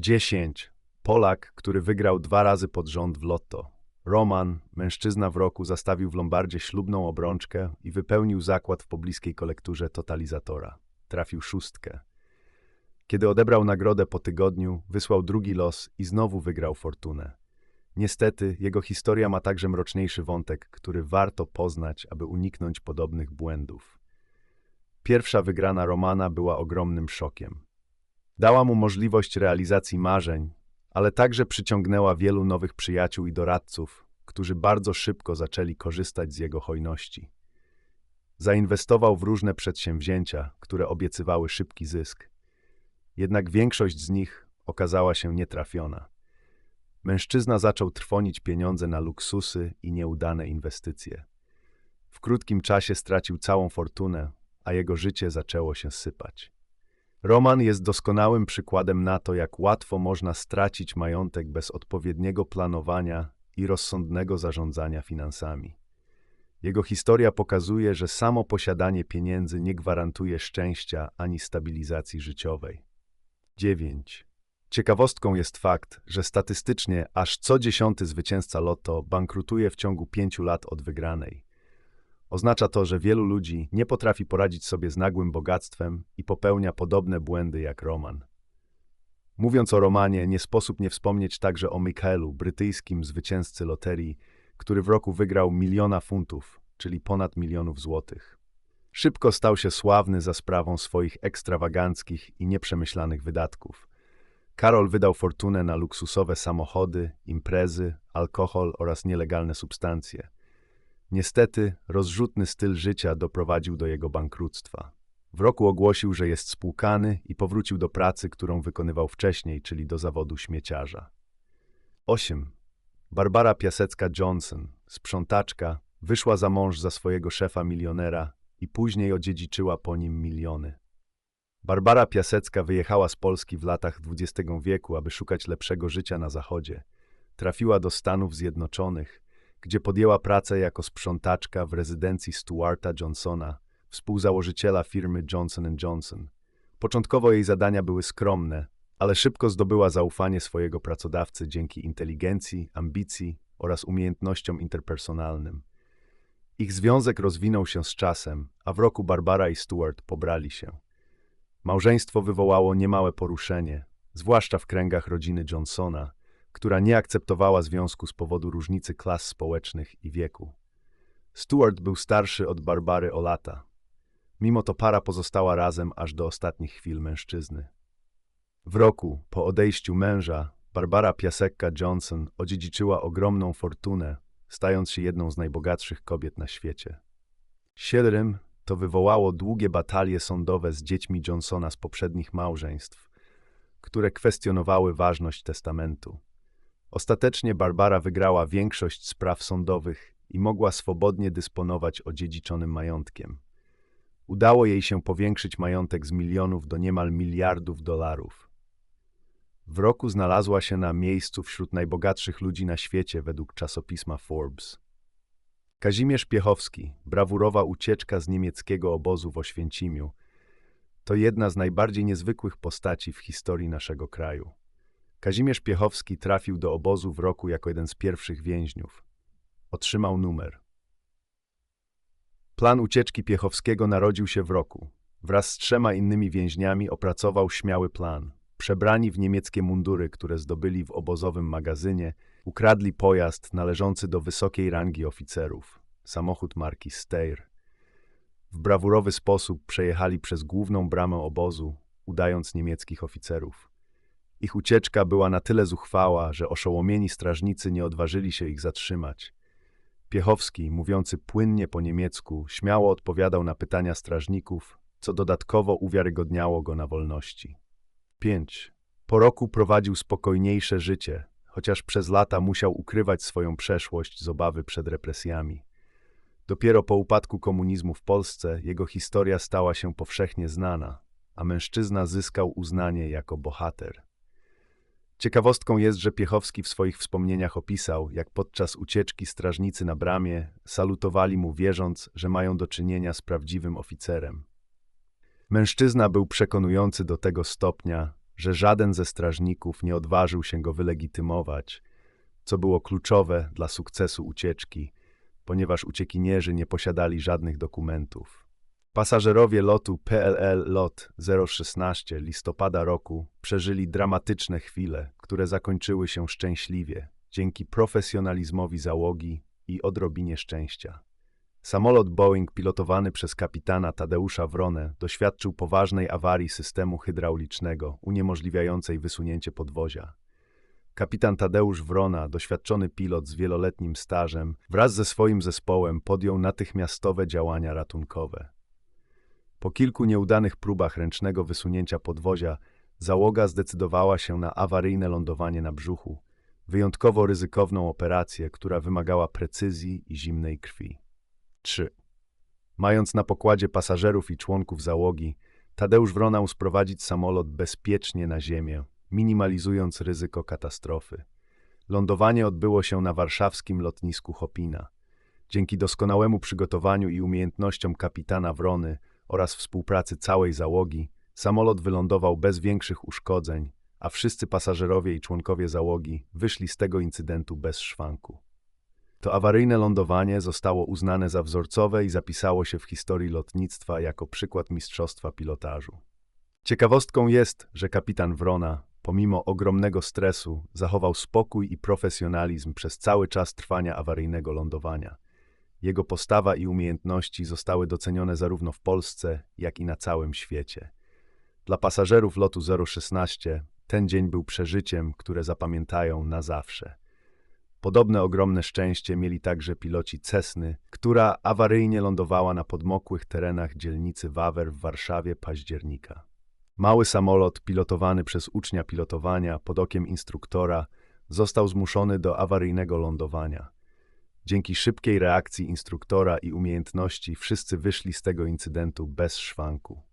10. Polak, który wygrał dwa razy pod rząd w lotto. Roman, mężczyzna w roku, zastawił w Lombardzie ślubną obrączkę i wypełnił zakład w pobliskiej kolekturze totalizatora. Trafił szóstkę. Kiedy odebrał nagrodę po tygodniu, wysłał drugi los i znowu wygrał fortunę. Niestety, jego historia ma także mroczniejszy wątek, który warto poznać, aby uniknąć podobnych błędów. Pierwsza wygrana Romana była ogromnym szokiem. Dała mu możliwość realizacji marzeń, ale także przyciągnęła wielu nowych przyjaciół i doradców, którzy bardzo szybko zaczęli korzystać z jego hojności. Zainwestował w różne przedsięwzięcia, które obiecywały szybki zysk. Jednak większość z nich okazała się nietrafiona. Mężczyzna zaczął trwonić pieniądze na luksusy i nieudane inwestycje. W krótkim czasie stracił całą fortunę, a jego życie zaczęło się sypać. Roman jest doskonałym przykładem na to, jak łatwo można stracić majątek bez odpowiedniego planowania i rozsądnego zarządzania finansami. Jego historia pokazuje, że samo posiadanie pieniędzy nie gwarantuje szczęścia ani stabilizacji życiowej. 9. Ciekawostką jest fakt, że statystycznie aż co dziesiąty zwycięzca lotto bankrutuje w ciągu pięciu lat od wygranej. Oznacza to, że wielu ludzi nie potrafi poradzić sobie z nagłym bogactwem i popełnia podobne błędy jak Roman. Mówiąc o Romanie, nie sposób nie wspomnieć także o Michaelu, brytyjskim zwycięzcy loterii, który w roku wygrał miliona funtów, czyli ponad milionów złotych. Szybko stał się sławny za sprawą swoich ekstrawaganckich i nieprzemyślanych wydatków. Karol wydał fortunę na luksusowe samochody, imprezy, alkohol oraz nielegalne substancje. Niestety, rozrzutny styl życia doprowadził do jego bankructwa. W roku ogłosił, że jest spłukany i powrócił do pracy, którą wykonywał wcześniej, czyli do zawodu śmieciarza. 8. Barbara Piasecka-Johnson, sprzątaczka, wyszła za mąż za swojego szefa milionera i później odziedziczyła po nim miliony. Barbara Piasecka wyjechała z Polski w latach XX wieku, aby szukać lepszego życia na Zachodzie. Trafiła do Stanów Zjednoczonych, gdzie podjęła pracę jako sprzątaczka w rezydencji Stuarta Johnsona, współzałożyciela firmy Johnson Johnson. Początkowo jej zadania były skromne, ale szybko zdobyła zaufanie swojego pracodawcy dzięki inteligencji, ambicji oraz umiejętnościom interpersonalnym. Ich związek rozwinął się z czasem, a w roku Barbara i Stuart pobrali się. Małżeństwo wywołało niemałe poruszenie, zwłaszcza w kręgach rodziny Johnsona, która nie akceptowała związku z powodu różnicy klas społecznych i wieku. Stuart był starszy od Barbary o lata. Mimo to para pozostała razem aż do ostatnich chwil mężczyzny. W roku po odejściu męża Barbara Piasekka Johnson odziedziczyła ogromną fortunę, stając się jedną z najbogatszych kobiet na świecie. Siedem to wywołało długie batalie sądowe z dziećmi Johnsona z poprzednich małżeństw, które kwestionowały ważność testamentu. Ostatecznie Barbara wygrała większość spraw sądowych i mogła swobodnie dysponować odziedziczonym majątkiem. Udało jej się powiększyć majątek z milionów do niemal miliardów dolarów. W roku znalazła się na miejscu wśród najbogatszych ludzi na świecie według czasopisma Forbes. Kazimierz Piechowski, brawurowa ucieczka z niemieckiego obozu w Oświęcimiu, to jedna z najbardziej niezwykłych postaci w historii naszego kraju. Kazimierz Piechowski trafił do obozu w roku jako jeden z pierwszych więźniów. Otrzymał numer. Plan ucieczki Piechowskiego narodził się w roku. Wraz z trzema innymi więźniami opracował śmiały plan. Przebrani w niemieckie mundury, które zdobyli w obozowym magazynie, ukradli pojazd należący do wysokiej rangi oficerów, samochód marki Steyr. W brawurowy sposób przejechali przez główną bramę obozu, udając niemieckich oficerów. Ich ucieczka była na tyle zuchwała, że oszołomieni strażnicy nie odważyli się ich zatrzymać. Piechowski, mówiący płynnie po niemiecku, śmiało odpowiadał na pytania strażników, co dodatkowo uwiarygodniało go na wolności. 5. Po roku prowadził spokojniejsze życie, chociaż przez lata musiał ukrywać swoją przeszłość z obawy przed represjami. Dopiero po upadku komunizmu w Polsce jego historia stała się powszechnie znana, a mężczyzna zyskał uznanie jako bohater. Ciekawostką jest, że Piechowski w swoich wspomnieniach opisał, jak podczas ucieczki strażnicy na bramie salutowali mu wierząc, że mają do czynienia z prawdziwym oficerem. Mężczyzna był przekonujący do tego stopnia, że żaden ze strażników nie odważył się go wylegitymować, co było kluczowe dla sukcesu ucieczki, ponieważ uciekinierzy nie posiadali żadnych dokumentów. Pasażerowie lotu PLL LOT 016 listopada roku przeżyli dramatyczne chwile, które zakończyły się szczęśliwie dzięki profesjonalizmowi załogi i odrobinie szczęścia. Samolot Boeing pilotowany przez kapitana Tadeusza Wronę doświadczył poważnej awarii systemu hydraulicznego uniemożliwiającej wysunięcie podwozia. Kapitan Tadeusz Wrona, doświadczony pilot z wieloletnim stażem, wraz ze swoim zespołem podjął natychmiastowe działania ratunkowe. Po kilku nieudanych próbach ręcznego wysunięcia podwozia, załoga zdecydowała się na awaryjne lądowanie na brzuchu, wyjątkowo ryzykowną operację, która wymagała precyzji i zimnej krwi. 3. Mając na pokładzie pasażerów i członków załogi, Tadeusz Wronał sprowadzić samolot bezpiecznie na ziemię, minimalizując ryzyko katastrofy. Lądowanie odbyło się na warszawskim lotnisku Chopina. Dzięki doskonałemu przygotowaniu i umiejętnościom kapitana Wrony oraz współpracy całej załogi, samolot wylądował bez większych uszkodzeń, a wszyscy pasażerowie i członkowie załogi wyszli z tego incydentu bez szwanku. To awaryjne lądowanie zostało uznane za wzorcowe i zapisało się w historii lotnictwa jako przykład mistrzostwa pilotażu. Ciekawostką jest, że kapitan Wrona, pomimo ogromnego stresu, zachował spokój i profesjonalizm przez cały czas trwania awaryjnego lądowania. Jego postawa i umiejętności zostały docenione zarówno w Polsce, jak i na całym świecie. Dla pasażerów lotu 016 ten dzień był przeżyciem, które zapamiętają na zawsze. Podobne ogromne szczęście mieli także piloci Cessny, która awaryjnie lądowała na podmokłych terenach dzielnicy Wawer w Warszawie października. Mały samolot pilotowany przez ucznia pilotowania pod okiem instruktora został zmuszony do awaryjnego lądowania. Dzięki szybkiej reakcji instruktora i umiejętności wszyscy wyszli z tego incydentu bez szwanku.